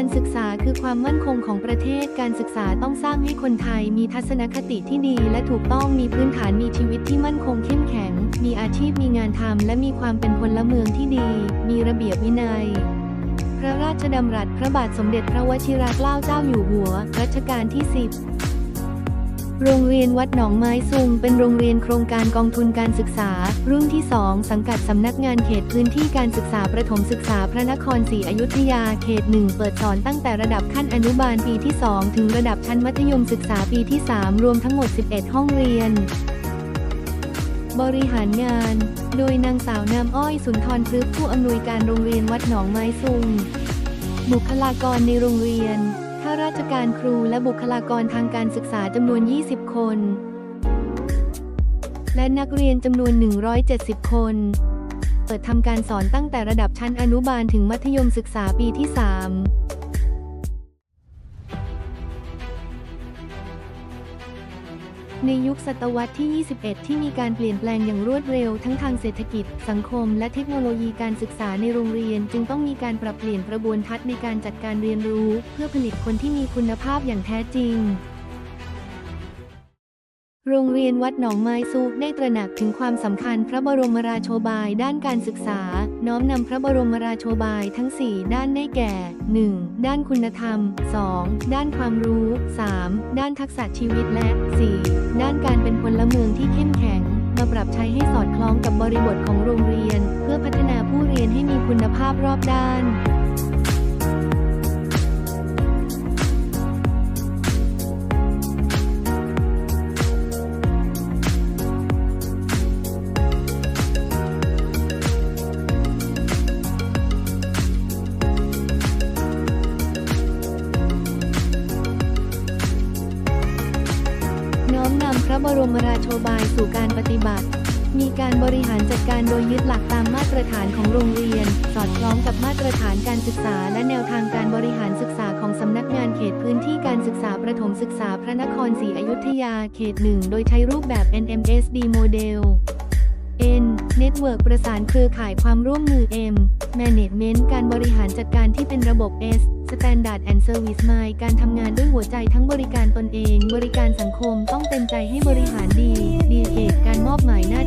การศึกษาคือความมั่นคงของประเทศ การศึกษาต้องสร้างให้คนไทยมีทัศนคติที่ดี และถูกต้องมีพื้นฐานมีชีวิตที่มั่นคงเข้มแข็ง มีอาชีพมีงานทำและมีความเป็นพลเมืองที่ดี มีระเบียบวินัย พระราชดำรัสพระบาทสมเด็จพระวชิรเกล้าเจ้าอยู่หัว รัชกาลที่ 10 โรงเรียนวัดหนองไม้ซุงเป็นโรงเรียนโครงการกองทุนการศึกษา รุ่นที่ 2 สังกัดสำนักงานเขตพื้นที่การศึกษาประถมศึกษาพระนครศรีอยุธยาเขต 1 เปิดสอนตั้งแต่ระดับขั้นอนุบาลปีที่ 2 ถึงระดับชั้นมัธยมศึกษาปีที่ 3 รวมทั้งหมด 11 ห้องเรียน บริหารงาน โดยนางสาวน้ำอ้อยสุนทรพฤกษ์ผู้อำนวยการโรงเรียนวัดหนองไม้ซุงบุคลากรในโรงเรียน ข้าราชการครูและบุคลากรทางการศึกษาจำนวน 20 คน และนักเรียนจำนวน 170 คน เปิดทำการสอนตั้งแต่ระดับชั้นอนุบาลถึงมัธยมศึกษาปีที่ 3 ในยุคศตวรรษที่ 21 ที่มีการเปลี่ยนแปลงอย่างรวดเร็วทั้งทางเศรษฐกิจ สังคม และเทคโนโลยีการศึกษาในโรงเรียน จึงต้องมีการปรับเปลี่ยนกระบวนทัศน์ในการจัดการเรียนรู้ เพื่อผลิตคนที่มีคุณภาพอย่างแท้จริง โรงเรียนวัดหนองไม้ซุกได้ตระหนักถึงความสำคัญพระบรมราโชบายด้านการศึกษา น้อมนำพระบรมราโชบายทั้ง 4 ด้านได้แก่ 1. ด้านคุณธรรม 2. ด้านความรู้ 3. ด้านทักษะชีวิตและ 4. ด้านการเป็นพลเมืองที่เข้มแข็ง มาปรับใช้ให้สอดคล้องกับบริบทของโรงเรียน เพื่อพัฒนาผู้เรียนให้มีคุณภาพรอบด้าน บรมราโชบายสู่การปฏิบัติ มีการบริหารจัดการโดยยึดหลักตามมาตรฐานของโรงเรียน สอดคล้องกับมาตรฐานการศึกษา และแนวทางการบริหารศึกษาของสำนักงานเขตพื้นที่การศึกษาประถมศึกษาพระนครศรีอยุธยาเขตหนึ่งโดยใช้รูปแบบ NMSD โมเดล N Network ประสานเครือข่ายความร่วมมือ M Management การบริหารจัดการที่เป็นระบบ S Standard and Service Mind การทำงานด้วยหัวใจทั้งบริการตนเอง บริการสังคมต้องเต็มใจให้บริหารดี ดีเอกการมอบหมายหน้า